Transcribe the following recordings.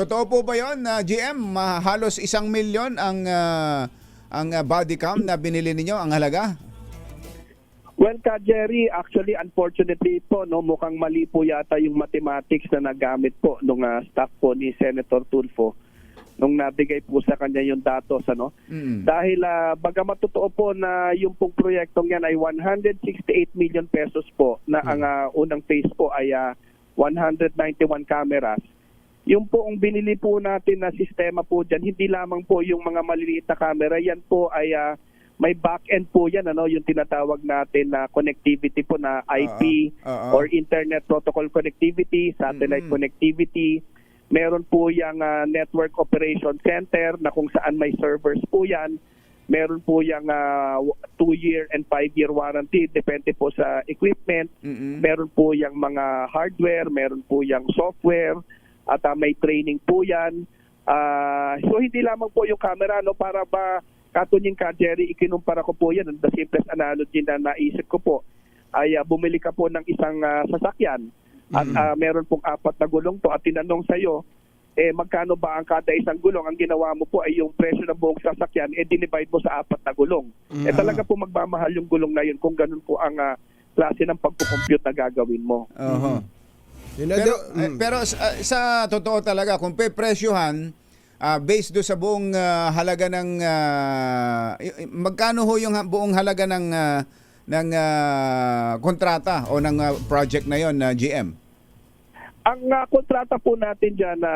Totoo po ba 'yon na GM Ma- halos isang milyon ang ah, ang ah, body cam na binili ninyo ang halaga? Well, ka Jerry, actually, unfortunately po, no, mukhang mali po yata yung mathematics na nagamit po nung ah, staff po ni Senator Tulfo nung nabigay po sa kanya yung datos. Ano? Mm. Dahil uh, bagamat totoo po na yung pong proyektong yan ay 168 million pesos po na ang ah, unang phase po ay ah, 191 cameras. Yung po ang binili po natin na sistema po dyan, hindi lamang po yung mga maliliit na camera, yan po ay ah, may back-end po yan, ano, yung tinatawag natin na connectivity po na IP Oo. or Internet Protocol Connectivity, Satellite Mm. Connectivity. Meron po yung ah, Network Operation Center na kung saan may servers po yan. Meron po yung 2-year and 5-year warranty, depende po sa equipment. Mm-mm. Meron po yung mga hardware, meron po yung software, at ah, may training po yan. Ah, so hindi lamang po yung camera, no, para ba katunying ka, Jerry, ikinumpara ko po yan. The simplest analogy na naisip ko po ay ah, bumili ka po ng isang ah, sasakyan at Mm. ah, meron pong apat na gulong to at tinanong sa'yo, eh magkano ba ang kada isang gulong? Ang ginawa mo po ay yung presyo ng buong sasakyan, eh dinivide mo sa apat na gulong. Eh talaga po magmamahal yung gulong na yun kung ganun po ang ah, klase ng pagkukompute na gagawin mo. Oho. Yun Pero, mm. pero sa, sa totoo talaga, kung pepresyohan, ah, based do sa buong ah, halaga ng, y- magkano ho yung buong halaga ng, ah, ng ah, kontrata o ng ah, project na yon na GM? Ang ah, kontrata po natin dyan na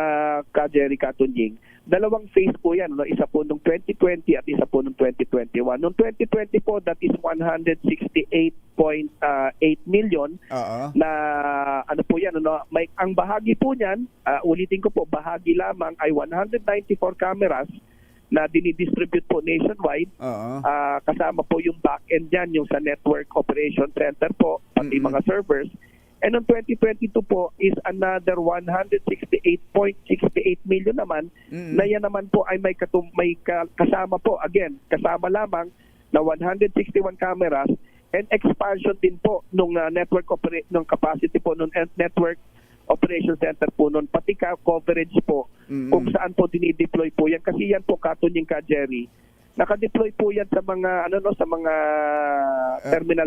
ka Jerry Katunying, dalawang phase po yan. No? Isa po nung 2020 at isa po nung 2021. Nung 2020 po, that is 168.8 million Oo. na ano po yan, ano, may, ang bahagi po niyan, ah, ulitin ko po, bahagi lamang ay 194 cameras na dinidistribute po nationwide. Oo. Ah, kasama po yung back-end yan, yung sa Network Operation Center po, pati Mm-mm. mga servers. And noong 2022 po is another 168.68 million naman Mm-mm. na yan naman po ay may, katum- may ka- kasama po, again, kasama lamang na 161 cameras and expansion din po nung ah, network opera- nung capacity po nung eh, network operation center po nun pati ka coverage po Mm-mm. kung saan po dinideploy po yan kasi yan po katunying ka Jerry naka-deploy po yan sa mga ano no sa mga terminal